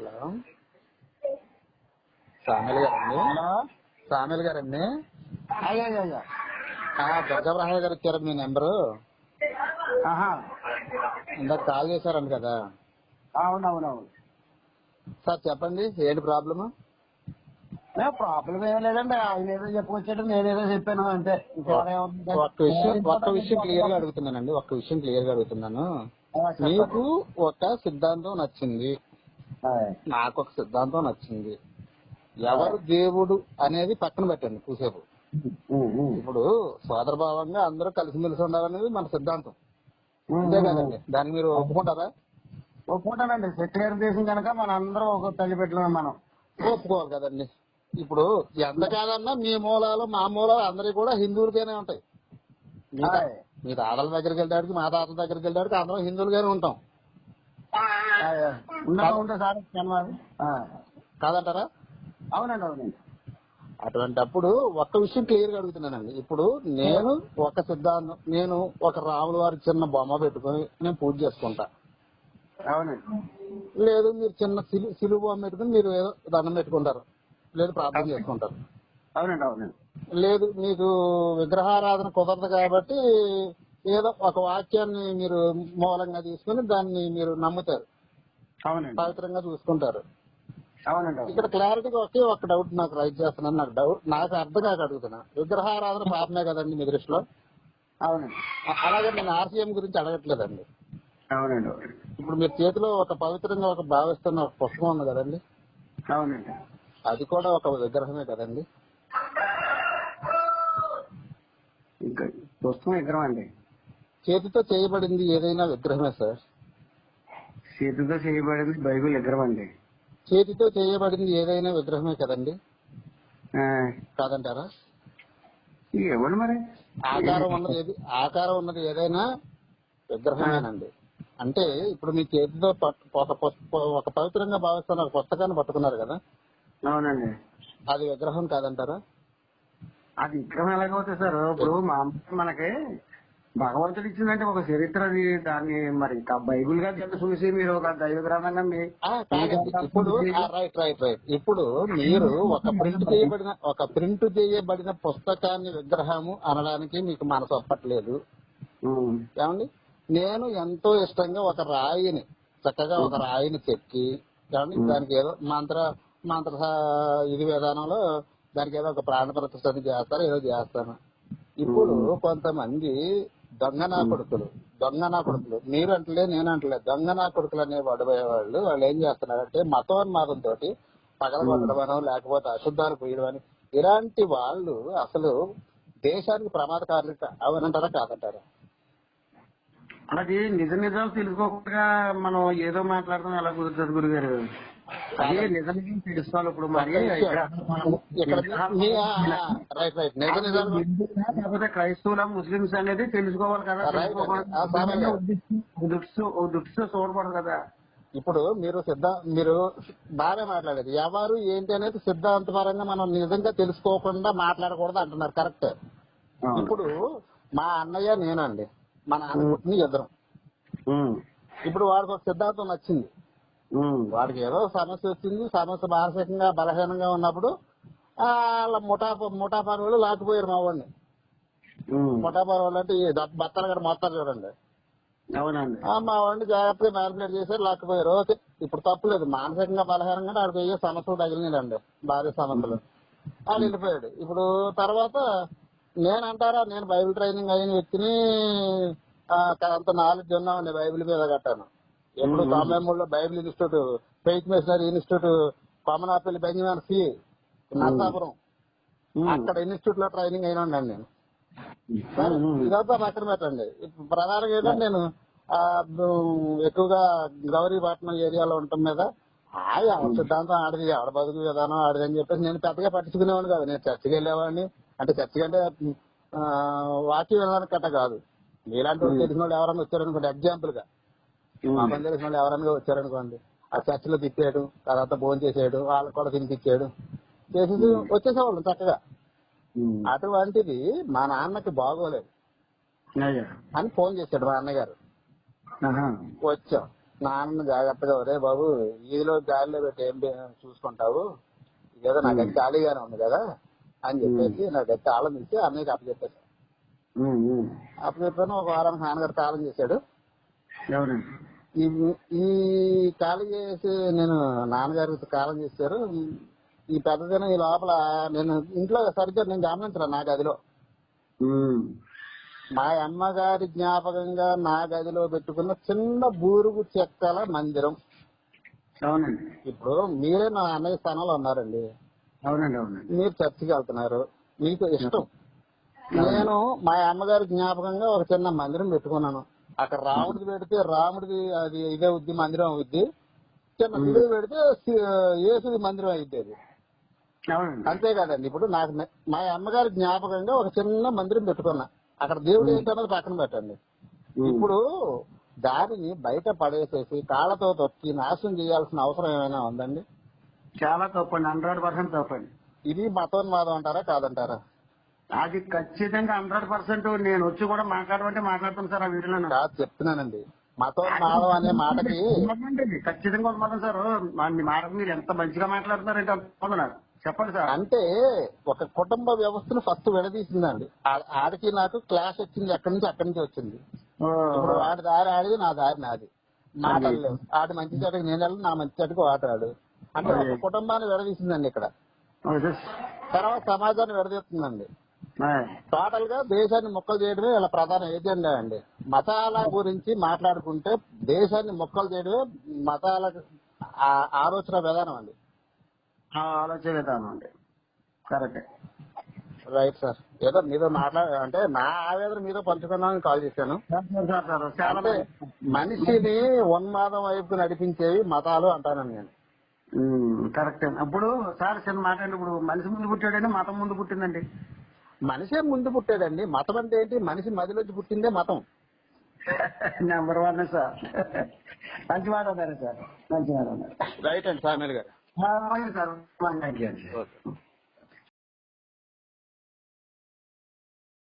Hello Samuel గారండి. Hello Samuel గారండి. అయ్యా అయ్యా, అయ్యా. ఆ, దుర్గాప్రసాద్ గారు ఇచ్చారు మీ నెంబరు. ఇందాక కాల్ చేశారండి కదా. అవునవునవును. సార్ చెప్పండి ఏంటి ప్రాబ్లమ్? ప్రాబ్లం ఏం లేదండి ఆయన ఏదో చెప్పుకొచ్చాడు నేనేదో చెప్పాను అంతే. ఏముంది? ఒక్క విషయం ఒక్క విషయం క్లియర్గా అడుగుతున్నానండి ఒక్క విషయం క్లియర్గా అడుగుతున్నాను. మీకు ఒక సిద్ధాంతం నచ్చింది. నాకు ఒక సిద్ధాంతం నచ్చింది. ఎవరు దేవుడు అనేది పక్కన పెట్టండి కూసేపు ఇప్పుడు సోదరభావంగా అందరూ కలిసిమెలిసి ఉండాలనేది మన సిద్ధాంతం. అంతే కదండి. దానికి మీరు ఒప్పుకుంటారా? ఒప్పుకుంటానండి. సెక్యులర్ దేశం కనుక మన అందరం ఒక తల్లి పెట్టలేము మనం. ఒప్పుకోవాలి కదండి. ఇప్పుడు ఎంత కాదన్నా మీ మూలాలు మా మూలాలు అందరి కూడా హిందువులగానే ఉంటాయి. మీ తాతల దగ్గరికి వెళ్ళడానికి మా తాతల దగ్గరికి వెళ్ళడానికి అందరం హిందువులుగానే ఉంటాం. సార్? కాదంటారా? అవునండి అవునండి. అటువంటప్పుడు ఒక్క విషయం క్లియర్గా అడుగుతున్నానండి. ఇప్పుడు నేను ఒక సిద్ధాంతం నేను ఒక రాముల వారి చిన్న బొమ్మ పెట్టుకొని నేను పూజ చేసుకుంటా. అవునండి. లేదు మీరు చిన్న సిలు సిలువ బొమ్మ పెట్టుకుని మీరు ఏదో దండం పెట్టుకుంటారు. లేదు ప్రార్థన చేసుకుంటారు. అవునండి అవునండి. లేదు మీకు విగ్రహారాధన కుదరదు కాబట్టి ఏదో ఒక వాక్యాన్ని మీరు మూలంగా తీసుకుని దాన్ని మీరు నమ్ముతారు. అవునండి. పవిత్రంగా చూసుకుంటారు. అవునండి అవును ఇక్కడ క్లారిటీగా ఒకే ఒక డౌట్ నాకు రైట్ చేస్తున్నాను. నాకు డౌట్ నాకు అర్థం కాక అడుగుతున్నా. విగ్రహారాధన పాపమే కదండి మీ దృష్టిలో? అవునండి. అలాగే నేను ఆర్సీఎం గురించి అడగట్లేదండి. అవునండి. అవునండి ఇప్పుడు మీరు చేతిలో ఒక పవిత్రంగా ఒక భావిస్తున్న ఒక పుస్తకం ఉంది కదండి? అవునండి. అది కూడా ఒక విగ్రహమే కదండి? ఇంకా పుస్తకం విగ్రహం అండి. చేతితో చేయబడింది ఏదైనా విగ్రహమే సార్? చేతితో చేయబడింది బైబిల్ విగ్రహం అండి. చేతితో చేయబడింది ఏదైనా విగ్రహమే కదండి? ఆ, కాదంటారా? ఇవ్వండి మరి? ఆకారం ఉన్నది ఏది? ఆకారం ఉన్నది ఏదైనా విగ్రహమేనండి. అంటే ఇప్పుడు మీ చేతితో ఒక ఒక పవిత్రంగా భావిస్తున్న ఒక పుస్తకాన్ని పట్టుకున్నారు కదా? అవునండి. అది విగ్రహం కాదంటారా? అది విగ్రహం ఎలాగవుతుంది సార్? ఇప్పుడు మా మనకి భగవంతుడు ఇచ్చిందంటే ఒక చరిత్ర అది దాన్ని మరి బైబిల్గా చూసి మీరు ఒక దైవ గ్రంథంగా ఇప్పుడు రైట్ రైట్ రైట్ ఇప్పుడు మీరు ఒక ప్రింట్ చేయబడిన ఒక ప్రింట్ చేయబడిన పుస్తకాన్ని విగ్రహము అనడానికి మీకు మనసు ఒప్పట్లేదు ఏమండి? నేను ఎంతో ఇష్టంగా ఒక రాయిని చక్కగా ఒక రాయిని చెక్కి ఏమండి? దానికి ఏదో మంత్ర మంత్ర ఇది విధానంలో దానికి ఏదో ఒక ప్రాణ ప్రతిష్ఠ చేస్తారు ఏదో చేస్తాను. ఇప్పుడు కొంతమంది దొంగ నా కొడుకులు దొంగ నా కొడుకులు మీరు అంటలే నేను అంటలే దొంగ నా కొడుకులు అనే వాళ్ళు వాళ్ళు ఏం చేస్తున్నారంటే మతోన్మాదంతో పగలగొట్టడమనో లేకపోతే అశుద్ధాలు పోయడం అని ఇలాంటి వాళ్ళు అసలు దేశానికి ప్రమాదకారులు అవనంటారా కాదంటారా? అది నిజ నిజాలు తెలుసుకోకుండా మనం ఏదో మాట్లాడతాం ఎలా కుదురుతుంది గురుగారు. అది నిజ తెలుసుకోవాలి ఇప్పుడు మరి. లేకపోతే క్రైస్తవుల ముస్లిమ్స్ అనేది తెలుసుకోవాలి కదా. దుట్స్ దుట్స్ చూడకూడదు కదా. ఇప్పుడు మీరు సిద్ధ మీరు బాగా మాట్లాడేది. ఎవరు ఏంటి అనేది సిద్ధాంతపరంగా మనం నిజంగా తెలుసుకోకుండా మాట్లాడకూడదు అంటున్నారు. కరెక్ట్. ఇప్పుడు మా అన్నయ్య నేనండి. మా నాన్న పుట్టిన ఇద్దరం. ఇప్పుడు వాడికి ఒక సిద్ధాంతం నచ్చింది. వాడికి ఏదో సమస్య వచ్చింది సమస్య మానసికంగా బలహీనంగా ఉన్నప్పుడు వాళ్ళ ముఠా ముఠా పని వాళ్ళు లాక్కుపోయారు మా వాడిని. ముఠా పని వాళ్ళు అంటే బత్తలు కూడా మొత్తం చూడండి. అవునండి. మా వాడిని జాగ్రత్తగా మ్యానిపులేట్ చేశారు లాక్కుపోయారు. ఓకే ఇప్పుడు తప్పులేదు మానసికంగా బలహీనంగా ఆడికి అయ్యే సమస్యలు తగిలినాయండి భారీ సమస్యలు. ఆడు వెళ్ళిపోయాడు. ఇప్పుడు తర్వాత నేను అంటారా నేను బైబిల్ ట్రైనింగ్ అయిన వ్యక్తిని అంత నాలెడ్జ్ ఉన్నామండి బైబిల్ మీద కట్టాను. ఎప్పుడు తొంభై మూడులో Bible institute faith missionary institute Komanapalli Benjamin C Narsapuram. అక్కడ ఇన్స్టిట్యూట్లో ట్రైనింగ్ అయినా నేను. ఇదంతా పక్కన పెట్టండి ప్రధానంగా ఏంటంటే నేను ఎక్కువగా గౌరీపట్నం ఏరియాలో ఉండటం మీద ఆ ఎవరి సిద్ధాంతం ఆడది ఎవడ బతుకు విధానం ఆడది అని చెప్పేసి నేను పెద్దగా పట్టించుకునేవాడిని కాదు. నేను చర్చికి వెళ్ళేవాడిని. అంటే చర్చికి అంటే వాక్యం వినడానికి కట్ట కాదు. మీలాంటి వాళ్ళు తెలిసిన వాళ్ళు ఎవరైనా వచ్చారనుకోండి ఎగ్జాంపుల్గా. మా వాళ్ళు ఎవరైనా వచ్చారనుకోండి ఆ చర్చిలో తిప్పాడు తర్వాత భోజనం చేసాడు వాళ్ళకి కూడా తినిపించాడు. చేసేసి వచ్చేసేవాళ్ళు చక్కగా. అటువంటిది మా నాన్నకి బాగోలేదు. అని ఫోన్ చేశాడు మా అన్నగారు. వచ్చాం. నాన్న జాగ్రత్తగా ఒరే బాబు ఈదిలో గాలిలో పెట్టి ఏం చూసుకుంటావు? ఏదో నా గది ఖాళీగానే ఉంది కదా? అని చెప్పేసి నా గది తాళం తీసి అన్నయ్యకి ఉమ్. అప్పచెప్పాను ఒక వారానికి నాన్నగారు తాళం చేశాడు. ఈ ఈ ఖాళీ చేసి నేను నాన్నగారికి కాలం చేశారు. ఈ పెద్దదిన ఈ లోపల నేను ఇంట్లో సరిగ్గా నేను గమనించరా నా గదిలో. మా అమ్మగారి జ్ఞాపకంగా నా గదిలో పెట్టుకున్న చిన్న బూరుగు చెక్కల మందిరం. అవునండి. ఇప్పుడు మీరే నా అన్నయ్య స్థానంలో ఉన్నారండి. అవునండి అవునండి. మీరు చర్చికి వెళ్తున్నారు. మీకు ఇష్టం. నేను మా అమ్మగారి జ్ఞాపకంగా ఒక చిన్న మందిరం పెట్టుకున్నాను. అక్కడ రాముడిది పెడితే రాముడిది అది ఇదే ఉద్ది మందిరం అవుద్ది. చిన్న శివుడు పెడితే యేసుది మందిరం అయింది అది. అంతే కదండి. ఇప్పుడు నాకు మా అమ్మగారి జ్ఞాపకంగా ఒక చిన్న మందిరం పెట్టుకున్నా. అక్కడ దేవుడు ఏంటన్నది పక్కన పెట్టండి. ఇప్పుడు దానిని బయట పడేసేసి కాళ్ళతో తొక్కి నాశనం చేయాల్సిన అవసరం ఏమైనా ఉందండి? చాలా తప్పండి. హండ్రెడ్ పర్సెంట్ తప్పండి. ఇది మతోన్మాదం అంటారా కాదంటారా? అది ఖచ్చితంగా హండ్రెడ్ పర్సెంట్ నేను వచ్చి కూడా మాట్లాడమంటే మాట్లాడతాను సార్ ఆ వీడియోలో కాదు చెప్తున్నానండి. మతోన్మాదం అనే మాటకి. ఖచ్చితంగా ఉండమని సార్. మా- మాట మీరు ఎంత మంచిగా మాట్లాడుతున్నారంటే నాకు చెప్పండి సార్. అంటే ఒక కుటుంబ వ్యవస్థను ఫస్ట్ విడదీసిందండి. ఆడికి నాకు క్లాస్ వచ్చింది ఎక్కడి నుంచి అక్కడి నుంచి వచ్చింది. ఇప్పుడు వాడి దారి ఆడిది నా దారి నాది. మాటలు ఆడి మంచి చెడుకు నేను వెళ్ళను నా మంచి చెడుకు వాటాడు అంటే ఒక కుటుంబాన్ని విడదీసిందండి ఇక్కడ. తర్వాత సమాజాన్ని విడదీస్తుందండి. టోటల్గా దేశాన్ని మొక్కలు చేయడమే ఇలా ప్రధాన ఏజెండా అండి. మతాల గురించి మాట్లాడుకుంటే దేశాన్ని మొక్కలు చేయడమే మతాల ఆలోచన విధానం అండి. ఆలోచన విధానం అండి. కరెక్ట్. Right sir. ఏదో మీతో మాట్లాడ అంటే నా ఆవేదన మీతో పంచుకుందామని కాల్ చేశాను. మనిషిని ఉన్మాదం వైపు నడిపించేవి మతాలు అంటానండి నేను. కరెక్ట్. అండి అప్పుడు సార్ చిన్న మాట ఇప్పుడు మనిషి ముందు పుట్టాడండి మతం ముందు పుట్టిందండి. మనిషే ముందు పుట్టాడండి. మతం అంటే ఏంటి? మనిషి మదిలోంచి పుట్టిందే మతం. Number one sir. మంచి మాట అన్నారు సార్. మంచి మాట అన్నారు. రైట్ అండి సామెల్ గారు. సార్.